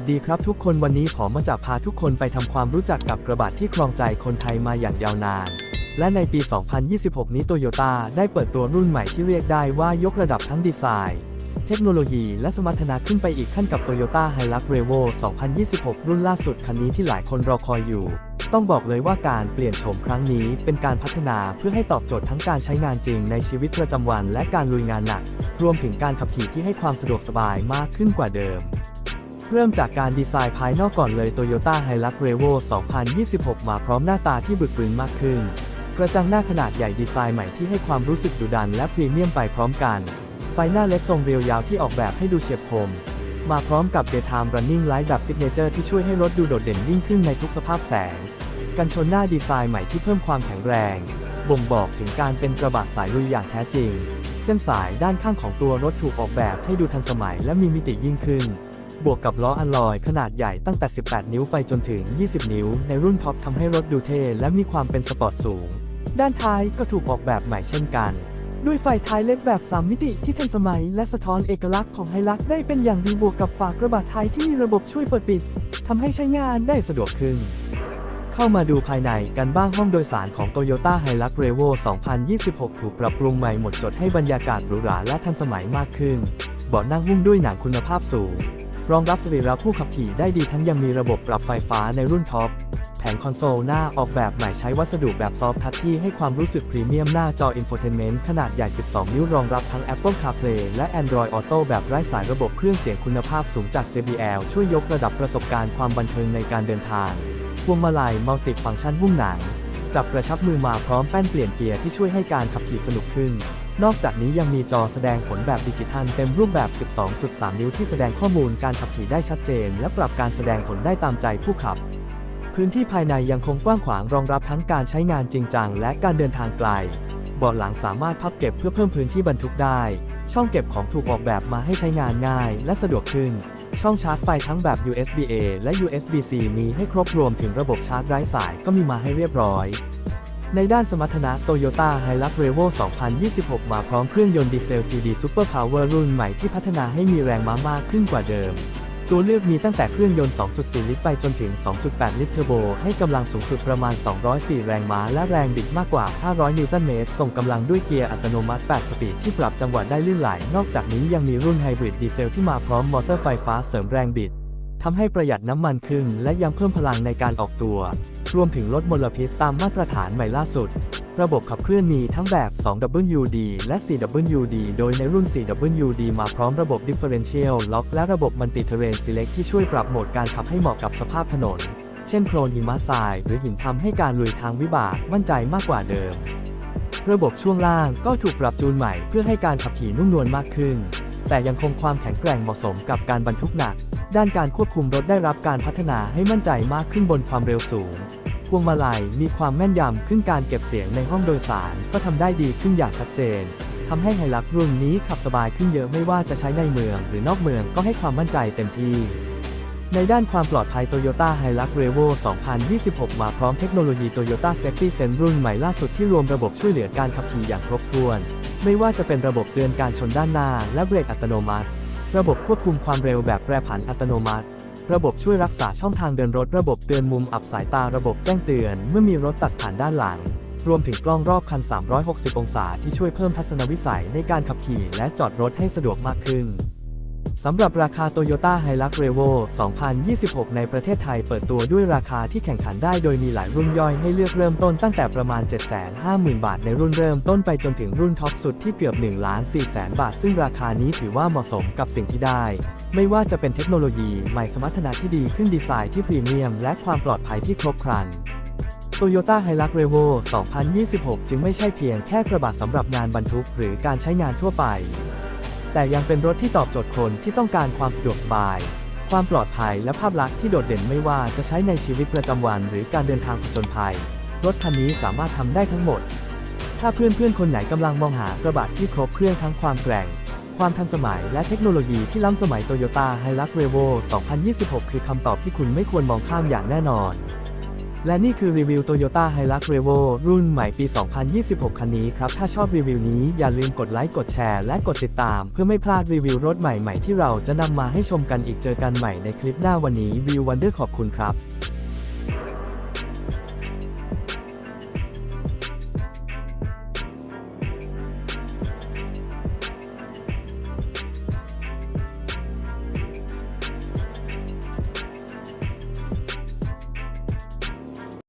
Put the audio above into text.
สดีครับทุกคนวันนี้ผมมาจะพาทุกคนไปทำความรู้จักกับกระบะที่ครองใจคนไทยมาอย่างยาวนาน และในปี 2026 นี้โตโยต้าได้เปิดตัวรุ่นใหม่ที่เรียกได้ว่ายกระดับทั้งดีไซน์ เทคโนโลยีและสมรรถนะขึ้นไปอีกขั้นกับ Toyota Hilux Revo 2026 รุ่นล่าสุดคันนี้ที่หลายคนรอคอยอยู่ ต้องบอกเลยว่าการเปลี่ยนโฉมครั้งนี้เป็นการพัฒนาเพื่อให้ตอบโจทย์ทั้งการใช้งานจริงในชีวิตประจำวันและการลุยงานหนัก รวมถึงการขับขี่ที่ให้ความสะดวกสบายมากขึ้นกว่าเดิม เริ่มจากการดีไซน์ภายนอกก่อนเลย Toyota Hilux Revo 2026 มาพร้อมหน้าตาที่บึกบึนมากขึ้น กระจังหน้าขนาดใหญ่ดีไซน์ใหม่ที่ให้ความรู้สึกดุดันและพรีเมียมไปพร้อมกัน ไฟหน้าเล็กทรงเรียวยาวที่ออกแบบให้ดูเฉียบคม มาพร้อมกับ Daytime Running Light แบบ Signature ที่ช่วยให้รถดูโดดเด่นยิ่งขึ้นในทุกสภาพแสง กันชนหน้าดีไซน์ใหม่ที่เพิ่มความแข็งแรง บ่งบอกถึงการเป็นกระบะสายลุยอย่างแท้จริงเส้นสายด้านข้างของตัวรถถูกออกแบบให้ดูทันสมัยและมีมิติยิ่งขึ้น บวกกับล้ออัลลอยขนาดใหญ่ตั้งแต่ 18 นิ้วไปจนถึง 20 นิ้ว ในรุ่นท็อปทำให้รถดูเท่และมีความเป็นสปอร์ตสูง ด้านท้ายก็ถูกออกแบบใหม่เช่นกัน ด้วยไฟท้ายเล็กแบบ 3 มิติที่ทันสมัย และสะท้อนเอกลักษณ์ของไฮลักได้เป็นอย่างดีบวกกับฝากระบะท้ายที่มีระบบช่วยเปิดปิดทำให้ใช้งานได้สะดวกขึ้น เข้ามาดูภายในกันบ้างห้องโดยสารของ Toyota Hilux Revo 2026 ถูกปรับปรุงใหม่หมดจดให้บรรยากาศหรูหราและทันสมัยมากขึ้น เบาะนั่งหุ้มด้วยหนังคุณภาพสูง รองรับสรีระผู้ขับขี่ได้ดีทั้งยังมีระบบปรับไฟฟ้าในรุ่นท็อป แผงคอนโซลหน้าออกแบบใหม่ใช้วัสดุแบบซอฟท์ทัชที่ให้ความรู้สึกพรีเมียมหน้าจออินโฟเทนเมนต์ขนาดใหญ่ 12 นิ้วรองรับทั้ง Apple CarPlay และ Android Auto แบบไร้สายระบบเครื่องเสียงคุณภาพสูงจาก JBL ช่วยยกระดับประสบการณ์ความบันเทิงในการเดินทางพวงมาลัยมัลติฟังก์ชันหุ้มหนังจับกระชับมือมาพร้อมแป้นเปลี่ยนเกียร์ที่ช่วยให้การขับขี่สนุกขึ้น นอกจากนี้ยังมีจอแสดงผลแบบดิจิทัลเต็มรูปแบบ 12.3 นิ้วที่แสดงข้อมูลการขับขี่ได้ชัดเจน และปรับการแสดงผลได้ตามใจผู้ขับ พื้นที่ภายในยังคงกว้างขวางรองรับทั้งการใช้งานจริงจังและการเดินทางไกลเบาะหลังสามารถพับเก็บเพื่อเพิ่มพื้นที่บรรทุกได้ ช่องเก็บของถูกออกแบบมาให้ใช้งานง่ายและสะดวกขึ้น ช่องชาร์จไฟทั้งแบบ USB-A และ USB-C มีให้ครบรวมถึงระบบชาร์จไร้สายก็มีมาให้เรียบร้อย ในด้านสมรรถนะ Toyota Hilux Revo 2026 มาพร้อมเครื่องยนต์ดีเซล GD Super Power รุ่นใหม่ที่พัฒนาให้มีแรงม้ามากขึ้นกว่าเดิม ตัวเลือกมีตั้งแต่เครื่องยนต์ 2.4 ลิตรไปจนถึง 2.8 ลิตรเทอร์โบ ให้กำลังสูงสุดประมาณ 204 แรงม้า และแรงบิดมากกว่า 500 นิวตันเมตร ส่งกำลังด้วยเกียร์อัตโนมัติ 8 สปีดที่ปรับจังหวะได้ลื่นไหล นอกจากนี้ยังมีรุ่นไฮบริดดีเซลที่มาพร้อมมอเตอร์ไฟฟ้าเสริมแรงบิดทำให้ประหยัดน้ำมันขึ้น และยังเพิ่มพลังในการออกตัว รวมถึงลดมลพิษตามมาตรฐานใหม่ล่าสุด ระบบขับเคลื่อนมีทั้งแบบ 2WD และ 4WD โดยในรุ่น 4WD มาพร้อมระบบ Differential Lock และระบบ Multi Terrain Select ที่ช่วยปรับโหมดการขับให้เหมาะกับสภาพถนน เช่นโคลนหิมะทราย หรือหินทำให้การลุยทางวิบากมั่นใจมากกว่าเดิม ระบบช่วงล่างก็ถูกปรับจูนใหม่เพื่อให้การขับขี่นุ่มนวลมากขึ้น แต่ยังคงความแข็งแกร่งเหมาะสมกับการบรรทุกหนัก ด้านการควบคุมรถได้รับการพัฒนาให้มั่นใจมากขึ้นบนความเร็วสูง พวงมาลัยมีความแม่นยำขึ้นการเก็บเสียงในห้องโดยสารก็ทำได้ดีขึ้นอย่างชัดเจนทำให้ไฮลักรุ่นนี้ขับสบายขึ้นเยอะไม่ว่าจะใช้ในเมืองหรือนอกเมืองก็ให้ความมั่นใจเต็มที่ ในด้านความปลอดภัย Toyota Hilux Revo 2026 มาพร้อมเทคโนโลยี Toyota Safety Sense รุ่นใหม่ล่าสุดที่รวมระบบช่วยเหลือการขับขี่อย่างครบถ้วน ไม่ว่าจะเป็นระบบเตือนการชนด้านหน้า และเบรกอัตโนมัติ ระบบควบคุมความเร็วแบบแปรผันอัตโนมัติ ระบบช่วยรักษาช่องทางเดินรถระบบเตือนมุมอับสายตาระบบแจ้งเตือนเมื่อมีรถตัดผ่านด้านหลัง รวมถึงกล้องรอบคัน 360 องศาที่ช่วยเพิ่มทัศนวิสัยในการขับขี่และจอดรถให้สะดวกมากขึ้น สำหรับราคา Toyota Hilux Revo 2026 ในประเทศไทยเปิดตัวด้วยราคาที่แข่งขันได้โดยมีหลายรุ่นย่อยให้เลือกเริ่มต้นตั้งแต่ประมาณ 750,000 บาทในรุ่นเริ่มต้นไปจนถึงรุ่นท็อปสุดที่เกือบ1ล้าน4แสนบาท ซึ่งราคานี้ถือว่าเหมาะสมกับสิ่งที่ได้ ไม่ว่าจะเป็นเทคโนโลยีใหม่สมรรถนะที่ดีขึ้นดีไซน์ที่พรีเมียม และความปลอดภัยที่ครบครัน Toyota Hilux Revo 2026 จึงไม่ใช่เพียงแค่กระบะสำหรับงานบรรทุก หรือการใช้งานทั่วไป แต่ยังเป็นรถที่ตอบโจทย์คนที่ต้องการความสะดวกสบาย ความปลอดภัยและภาพลักษณ์ที่โดดเด่นไม่ว่าจะใช้ในชีวิตประจำวันหรือการเดินทางผจญภัย รถคันนี้สามารถทำได้ทั้งหมด ถ้าเพื่อนๆ คนไหนกำลังมองหากระบะที่ครบเครื่องทั้งความแกร่ง ความทันสมัยและเทคโนโลยีที่ล้ำสมัย Toyota Hilux Revo 2026 คือคำตอบที่คุณไม่ควรมองข้ามอย่างแน่นอน และนี่คือรีวิว Toyota Hilux Revo รุ่นใหม่ปี 2026 คันนี้ครับ ถ้าชอบรีวิวนี้อย่าลืมกดไลค์กดแชร์และกดติดตาม เพื่อไม่พลาดรีวิวรถใหม่ ๆ ที่เราจะนำมาให้ชมกันอีกเจอกันใหม่ในคลิปหน้าวันนี้วิววันเดอร์ขอบคุณครับ